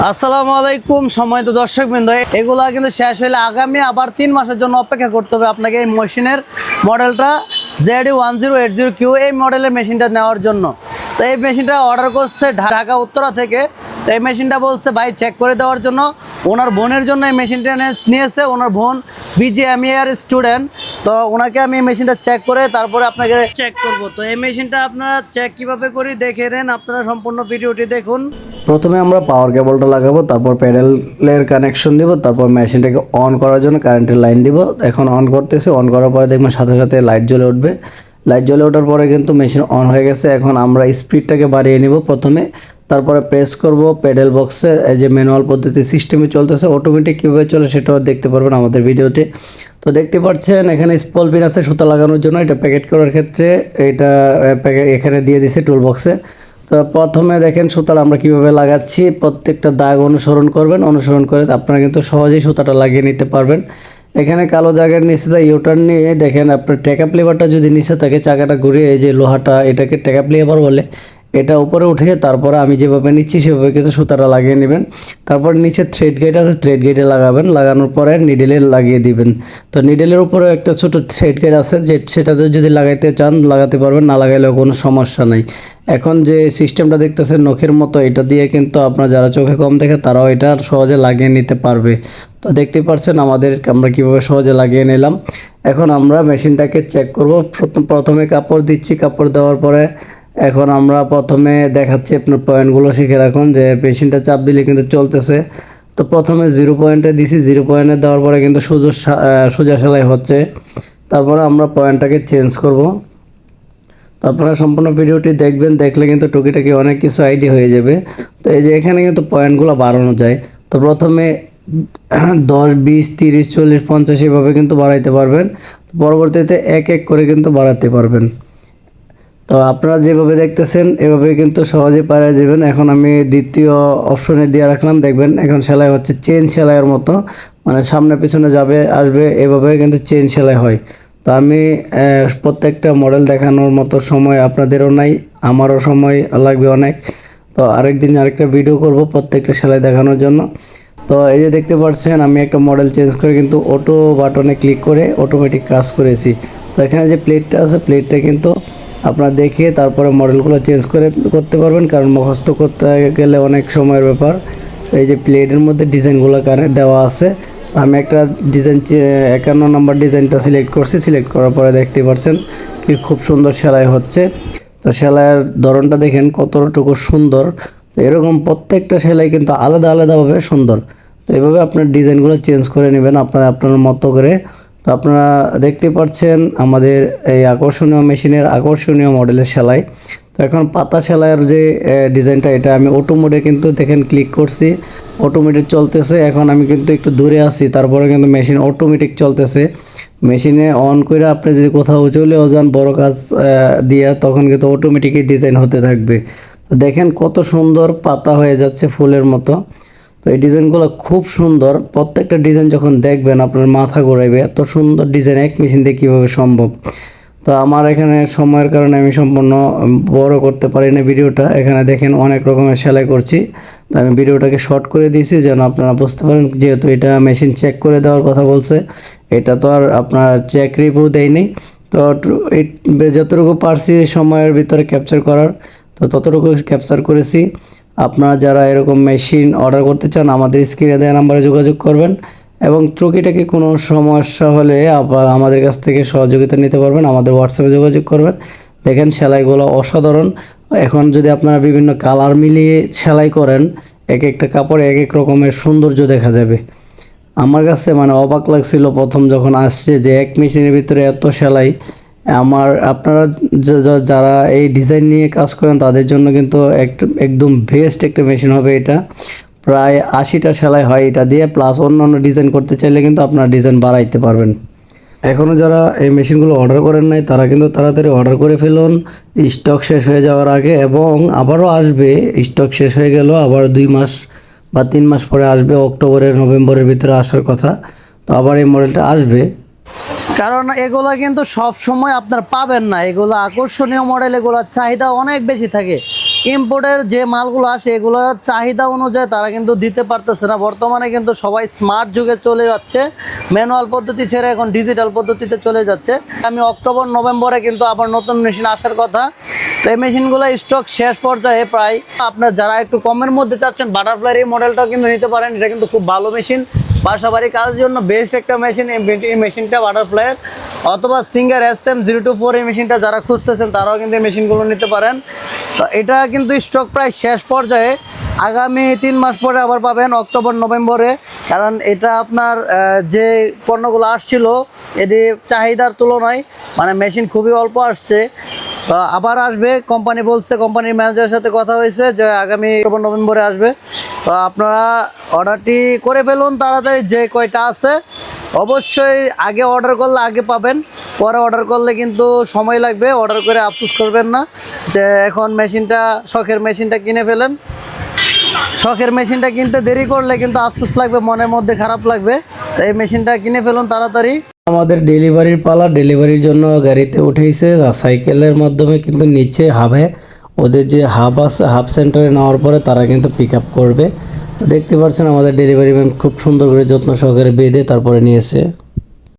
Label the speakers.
Speaker 1: আসসালামু আলাইকুম সময় তো দর্শক বৃন্দ এগুলা কিন্তু শেষ হলে আগামী আবার তিন মাসের জন্য অপেক্ষা করতে হবে আপনাকে এই মেশিনের মডেলটা Z one zero eight zero Q এই মডেলের মেশিনটা নেওয়ার জন্য। তো এই মেশিনটা অর্ডার করছে ঢাকা, উত্তরা থেকে। তো এই মেশিনটা বলছে, ভাই চেক করে দেওয়ার জন্য। ওনার বোনের জন্য এই মেশিনটা নিয়েছে। ওনার বোন বিজিএমইআর স্টুডেন্ট তো ওনাকে আমি এই মেশিনটা চেক করে তারপরে আপনাকে চেক করব। তো এই মেশিনটা আপনারা চেক কীভাবে করি, দেখে নেন। আপনারা সম্পূর্ণ ভিডিওটি দেখুন।
Speaker 2: প্রথমে আমরা পাওয়ার কেবলটা লাগাবো, তারপর প্যাডেলের কানেকশন দিব, তারপর মেশিনটাকে অন করার জন্য কারেন্টের লাইন দিব। এখন অন করতেছে অন করার পরে দেখবেন সাথে সাথে লাইট জ্বলে উঠবে। লাইট জ্বলে ওঠার পরে কিন্তু মেশিন অন হয়ে গেছে। এখন আমরা স্পিডটাকে বাড়িয়ে নিব প্রথমে। তারপরে প্রেস করব প্যাডেল বক্সে এই যে ম্যানুয়াল পদ্ধতি সিস্টেমে চলতেছে অটোমেটিক কীভাবে চলে সেটাও দেখতে পারবেন আমাদের ভিডিওতে তো দেখতে পাচ্ছেন, এখানে স্পল পিন আছে সুতা লাগানোর জন্য। এটা প্যাকেট করার ক্ষেত্রে এটা এখানে দিয়ে দিছে টুল বক্সে তো প্রথমে দেখেন সুতাটা আমরা কীভাবে লাগাচ্ছি। প্রত্যেকটা দাগ অনুসরণ করবেন, অনুসরণ করে আপনারা কিন্তু সহজেই সুতাটা লাগিয়ে নিতে পারবেন। এখানে কালো দাগের নিচে দা ইউটার্ন নিয়ে দেখেন আপনার টেকাপ লেবারটা যদি নিচে থাকে, চাকাটা ঘুরিয়ে যে লোহাটা এটাকে টেকাপ লেবার বলে এটা উপরে উঠে তারপরে আমি যেভাবে নিচ্ছি সেভাবে কিন্তু সুতাটা লাগিয়ে নেবেন। তারপর নিচে থ্রেড গেট আছে থ্রেড গেটে লাগাবেন। লাগানোর পরে নিডেলে লাগিয়ে দিবেন। তো নিডেলের উপরে একটা ছোট থ্রেড গেট আছে যে সেটাতে যদি লাগাইতে চান, লাগাতে পারবেন। না লাগাইলেও কোনো সমস্যা নাই। এখন যে সিস্টেমটা দেখতেছেন, নখের মতো, এটা দিয়ে কিন্তু আপনার যারা চোখে কম দেখে, তারাও এটা সহজে লাগিয়ে নিতে পারবে। তো দেখতে পাচ্ছেন আমাদের আমরা কীভাবে সহজে লাগিয়ে নিলাম। এখন আমরা মেশিনটাকে চেক করব। প্রথমে কাপড় দিচ্ছি। কাপড় দেওয়ার পরে এখন আমরা প্রথমে দেখাচ্ছি আপনার পয়েন্টগুলো শিখে রাখুন যে পেশেন্টটা চাপ দিলে কিন্তু চলতেছে। তো প্রথমে জিরো পয়েন্টে দিছি জিরো পয়েন্টে দেওয়ার পরে কিন্তু সোজা সোজা সেলাই হচ্ছে। তারপরে আমরা পয়েন্টটাকে চেঞ্জ করব। তো আপনারা সম্পূর্ণ ভিডিওটি দেখবেন, দেখলে কিন্তু টুকিটাকি অনেক কিছু আইডিয়া হয়ে যাবে। তো এই যে এখানে কিন্তু পয়েন্টগুলো বাড়ানো যায়। তো প্রথমে দশ, বিশ, তিরিশ, চল্লিশ, পঞ্চাশ এভাবে কিন্তু বাড়াইতে পারবেন। পরবর্তীতে এক এক করে কিন্তু বাড়াতে পারবেন। তো আপনারা যেভাবে দেখতেছেন, এভাবে কিন্তু সহজে পারা যাবেন। এখন আমি দ্বিতীয় অপশনে দিয়ে রাখলাম, দেখবেন এখন সেলাই হচ্ছে চেন সেলাইয়ের মতো। মানে সামনে পিছনে যাবে, আসবে, এভাবে কিন্তু চেন সেলাই হয়। তো আমি প্রত্যেকটা মডেল দেখানোর মতো সময় আপনাদেরও নাই, আমারও সময় লাগবে অনেক। তো আরেকদিন আরেকটা ভিডিও করব প্রত্যেকটা সেলাই দেখানোর জন্য। তো এই যে দেখতে পাচ্ছেন, আমি একটা মডেল চেঞ্জ করে কিন্তু অটো বাটনে ক্লিক করে অটোমেটিক কাজ করেছি। তো এখানে যে প্লেটটা আছে প্লেটটা কিন্তু আপনারা দেখে তারপরে মডেলগুলো চেঞ্জ করে করতে পারবেন, কারণ মুখস্থ করতে গেলে অনেক সময়ের ব্যাপার। এই যে প্লেটের মধ্যে ডিজাইনগুলো দেওয়া আছে। আমি একটা ডিজাইন একান্ন নম্বর ডিজাইনটা সিলেক্ট করছি সিলেক্ট করার পরে দেখতে পাচ্ছেন কি খুব সুন্দর সেলাই হচ্ছে। তো সেলাইয়ের ধরনটা দেখেন কতটুকু সুন্দর। তো এরকম প্রত্যেকটা সেলাই কিন্তু আলাদা, আলাদাভাবে সুন্দর। তো এভাবে আপনার ডিজাইনগুলো চেঞ্জ করে নেবেন, আপনার আপনার মতো করে। তো আপনারা দেখতে পাচ্ছেন আমাদের এই আকর্ষণীয় মেশিনের আকর্ষণীয় মডেলের সেলাই। তো এখন পাতা সেলাইয়ের যে ডিজাইনটা, এটা আমি অটোমোডে কিন্তু দেখেন ক্লিক করছি। অটোমেটিক চলতেছে, এখন আমি কিন্তু একটু দূরে আছি, তারপরে কিন্তু মেশিন অটোমেটিক চলতেছে। মেশিনে অন করে আপনি যদি কোথাও চলেও যান, বড় কাজ দিয়ে তখন কিন্তু অটোমেটিকই ডিজাইন হতে থাকবে। দেখেন কত সুন্দর পাতা হয়ে যাচ্ছে ফুলের মতো। তো এই ডিজাইনগুলো খুব সুন্দর। প্রত্যেকটা ডিজাইন যখন দেখবেন, আপনার মাথা ঘোরাইবে, এত সুন্দর ডিজাইন এক মেশিন দিয়ে কীভাবে সম্ভব। তো আমার এখানে সময়ের কারণে আমি সম্পূর্ণ বড় করতে পারি না ভিডিওটা। এখানে দেখেন অনেক রকমের সেলাই করছি। তো আমি ভিডিওটাকে শর্ট করে দিয়েছি যেন আপনারা বুঝতে পারেন, যেহেতু এটা মেশিন চেক করে দেওয়ার কথা বলছে। এটা তো আর আপনার চেক রিভিউ দেয়নি। তো যতটুকু পারছি সময়ের ভিতরে ক্যাপচার করার, তো ততটুকু ক্যাপচার করেছি। আপনারা যারা এরকম মেশিন অর্ডার করতে চান, আমাদের স্ক্রিনে দেওয়া নাম্বারে যোগাযোগ করবেন এবং টুকিটাকি কোনো সমস্যা হলে আবার আমাদের কাছ থেকে সহযোগিতা নিতে পারবেন। আমাদের হোয়াটসঅ্যাপে যোগাযোগ করবেন। দেখেন সেলাইগুলো অসাধারণ। এখন যদি আপনারা বিভিন্ন কালার মিলিয়ে সেলাই করেন, এক একটা কাপড়ে এক এক রকমের সৌন্দর্য দেখা যাবে। আমার কাছে মানে অবাক লাগছিল প্রথম যখন আসছে যে এক মেশিনের ভিতরে এত সেলাই। আমার আপনারা যারা এই ডিজাইন নিয়ে কাজ করেন, তাদের জন্য কিন্তু একদম বেস্ট একটা মেশিন হবে এটা। প্রায় আশিটা সেলাই হয় এটা দিয়ে প্লাস অন্য অন্য ডিজাইন করতে চাইলে কিন্তু আপনার ডিজাইন বাড়াইতে পারবেন। এখনও যারা এই মেশিনগুলো অর্ডার করেন নাই, তারা কিন্তু তাড়াতাড়ি অর্ডার করে ফেলুন। স্টক শেষ হয়ে যাওয়ার আগে এবং আবারও আসবে স্টক শেষ হয়ে গেল আবার দুই মাস বা তিন মাস পরে আসবে, অক্টোবরের, নভেম্বরের ভিতরে আসার কথা। তো আবার এই মডেলটা আসবে।
Speaker 1: কারণ এগুলা কিন্তু সব সময় আপনার পাবেন না। এগুলো আকর্ষণীয় মডেল এগুলোর চাহিদা অনেক বেশি থাকে। ইম্পোর্টের যে মালগুলো আসে, এগুলোর চাহিদা অনুযায়ী তারা কিন্তু দিতে পারতেছে না। বর্তমানে কিন্তু সবাই স্মার্ট যুগে চলে যাচ্ছে। ম্যানুয়াল পদ্ধতি ছেড়ে এখন ডিজিটাল পদ্ধতিতে চলে যাচ্ছে। আমি অক্টোবর, নভেম্বরে কিন্তু আবার নতুন মেশিন আসার কথা। তো এই মেশিনগুলো স্টক শেষ পর্যায়ে প্রায় আপনার যারা একটু কমের মধ্যে চাচ্ছেন বাটারফ্লাইয়ের এই মডেলটাও কিন্তু নিতে পারেন। এটা কিন্তু খুব ভালো মেশিন বাসাবাড়ি কাজের জন্য বেস্ট একটা মেশিন এই মেশিনটা বাটারফ্লাইয়ের অথবা Singer S M zero two four এই মেশিনটা যারা খুঁজতেছেন, তারাও কিন্তু এই মেশিনগুলো নিতে পারেন। তো এটা কিন্তু স্টক প্রায় শেষ পর্যায়ে। আগামী তিন মাস পরে আবার পাবেন, অক্টোবর, নভেম্বরে। কারণ এটা আপনার যে পণ্যগুলো আসছিল, এটি চাহিদার তুলনায় মানে মেশিন খুবই অল্প আসছে। আবার আসবে কোম্পানি বলছে কোম্পানির ম্যানেজারের সাথে কথা হয়েছে যে আগামী অক্টোবর, নভেম্বরে আসবে। তো আপনারা অর্ডারটি করে ফেলুন, তাড়াতাড়ি যে কয়টা আছে। অবশ্যই আগে অর্ডার করলে আগে পাবেন, পরে অর্ডার করলে কিন্তু সময় লাগবে, অর্ডার করে আফসোস করবেন না যে এখন মেশিনটা, শখের মেশিনটা কিনে ফেলেন। শখের মেশিনটা কিনতে দেরি করলে কিন্তু আফসোস লাগবে, মনের মধ্যে খারাপ লাগবে। তো এই মেশিনটা কিনে ফেলুন তাড়াতাড়ি।
Speaker 2: আমাদের ডেলিভারির পালা ডেলিভারির জন্য গাড়িতে উঠেছে সাইকেলের মাধ্যমে কিন্তু নিচে হাবে। ওদের যে হাব আছে হাব সেন্টারে নেওয়ার পরে তারা কিন্তু পিক আপ করবে। তো দেখতে পাচ্ছেন আমাদের ডেলিভারি ম্যান খুব সুন্দর করে যত্ন সহকারে বেঁধে তারপরে নিয়েছে।